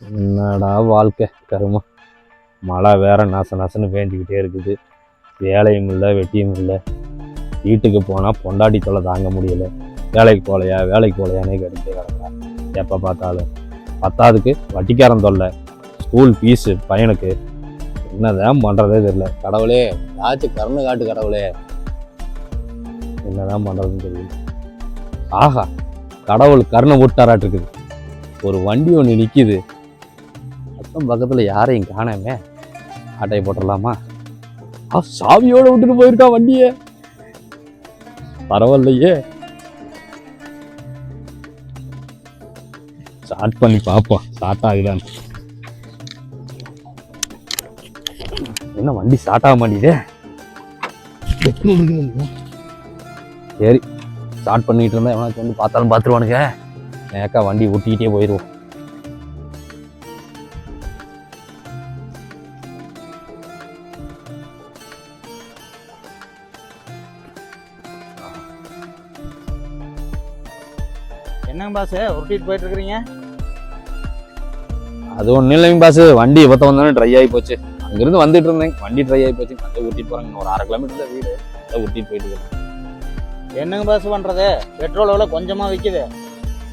என்னடா வாழ்க்கை கருமா மழை வேற நச நசன்னு பேஞ்சிக்கிட்டே இருக்குது. வேலையும் இல்லை வெட்டியும் இல்லை. வீட்டுக்கு போனால் பொண்டாட்டி தொல்லை தாங்க முடியல. வேலைக்கு போகலையா வேலைக்கு போகலையானே கேட்டுட்டே கிடக்குறா எப்போ பார்த்தாலும். பத்தாவதுக்கு வட்டிக்காரன் தொல்லை. ஸ்கூல் ஃபீஸு பையனுக்கு. என்னதான் பண்ணுறதே தெரியல. கடவுளே ஏதாச்சும் கருணை காட்டு கடவுளே. என்னதான் பண்ணுறதுன்னு தெரியல. ஆஹா கடவுள் கருணை விட்டாராட்டு இருக்குது ஒரு வண்டி ஒன்று நிற்கிது பக்கத்தில் யாரையும் காணாமே. ஆட்டையை போட்டுடலாமா? ஆ சாவியோட விட்டுட்டு போயிருக்கா வண்டியை. பரவாயில்லையே. ஸ்டார்ட் பண்ணி பார்ப்போம். ஸ்டார்ட் ஆகுதான்னு. என்ன வண்டி ஸ்டார்ட் ஆக மாட்டேங்குதே? சரி ஸ்டார்ட் பண்ணிட்டு இருந்தா எவனாச்சும் வந்து பார்த்தாலும் பார்த்துருவானுங்க. ஏக்கா வண்டி ஒட்டிக்கிட்டே போயிடுவோம். என்னங்க பாஸ் உருட்டிட்டு போயிட்டு இருக்கிறீங்க அது ஒன்றும் இல்லைங்க பாஸ் வண்டி இப்பத்த வந்தோடனே ட்ரை ஆகி போச்சு. அங்கிருந்து வந்துட்டு இருந்தேன். வண்டி ட்ரை ஆகி போச்சு. அதை ஊட்டிட்டு போறாங்க. ஒரு அரை கிலோமீட்டர் தான் வீடு. அதை ஊட்டிட்டு போயிட்டு இருக்கேன். என்னங்க பாஸ் பண்றது? பெட்ரோல் விலை கொஞ்சமா விற்கிது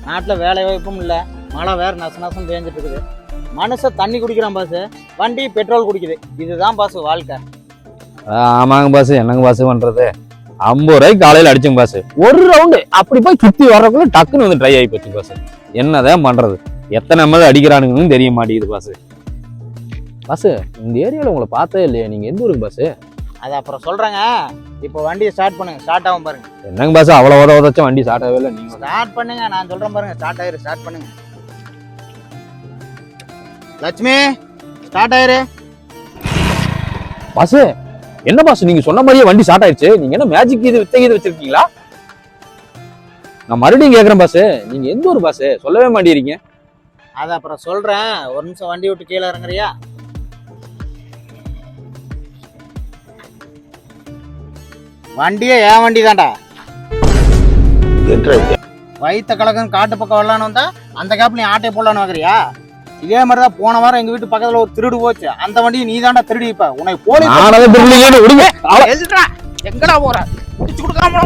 நாட்டில் வேலை வாய்ப்பும் இல்லை. மழை வேற நச நசம் பேஞ்சிட்டு இருக்குது. மனுஷன் தண்ணி குடிக்கிறான் பாஸ் வண்டி பெட்ரோல் குடிக்குது. இதுதான் பாஸ் வாழ்க்கை. ஆமாங்க பாஸ் என்னங்க பாஸ் பண்றது? ஐம்பது ரூபாய்க்கு காலையில் அடிச்சுங்க பாஸ் ஒரு ரவுண்டு அப்படி போய் சுத்தி வர்றதுக்குள்ள டக்குன்னு வந்து ட்ரை ஆகி போச்சு பாஸ் என்னதான் பண்றது? எத்தனை எம்எல் அடிக்கிறானுங்கன்னு தெரிய மாட்டேங்குது பாஸ் பாஸ் இந்த ஏரியாவில் உங்களை பார்த்தே இல்லையா. நீங்க எந்த ஊருக்கு பாஸ் அது அப்புறம் சொல்றேங்க. இப்போ வண்டியை ஸ்டார்ட் பண்ணுங்க. ஸ்டார்ட் ஆகும் பாருங்க. என்னங்க பாஸ் அவ்வளோ உத உதச்ச வண்டி ஸ்டார்ட் ஆகவே இல்லை நீங்க ஸ்டார்ட் பண்ணுங்க. நான் சொல்றேன் பாருங்க. ஸ்டார்ட் ஆயிரு ஸ்டார்ட் பண்ணுங்க. லட்சுமி ஸ்டார்ட் ஆயிரு. பாஸ் என்ன பாஸ் நீங்க சொன்ன மாதிரியே வண்டி ஸ்டார்ட் ஆயிடுச்சு. நீங்க என்ன மேஜிக் இது வித்தை இது வச்சிருக்கீங்களா? நான் மறுபடியும் கேக்குறேன் பாஸ் நீங்க எந்த ஊர் பாஸ் சொல்லவே மாட்டேங்கிறீங்க. அது அப்புறம் சொல்றேன். ஒரு நிமிஷம் வண்டி விட்டு கீழே இறங்குறியா? வண்டியே ஏன் வண்டி தான்டா. வயித்த கலக்கம் காட்டு பக்கம் வரலான்னு வந்தா அந்த கேப்ல நீ ஆட்டை போடலான்னு வாங்குறியா இதே மாதிரி தான் போன வாரம் எங்க வீட்டு பக்கத்துல ஒரு திருடு போச்சு. அந்த வண்டியை நீ தான்டா திருடி இப்ப? உனக்கு போலீஸ் நானே திரும்பி விடுங்க. எங்கடா போற? பிடிச்சு கொடுக்காம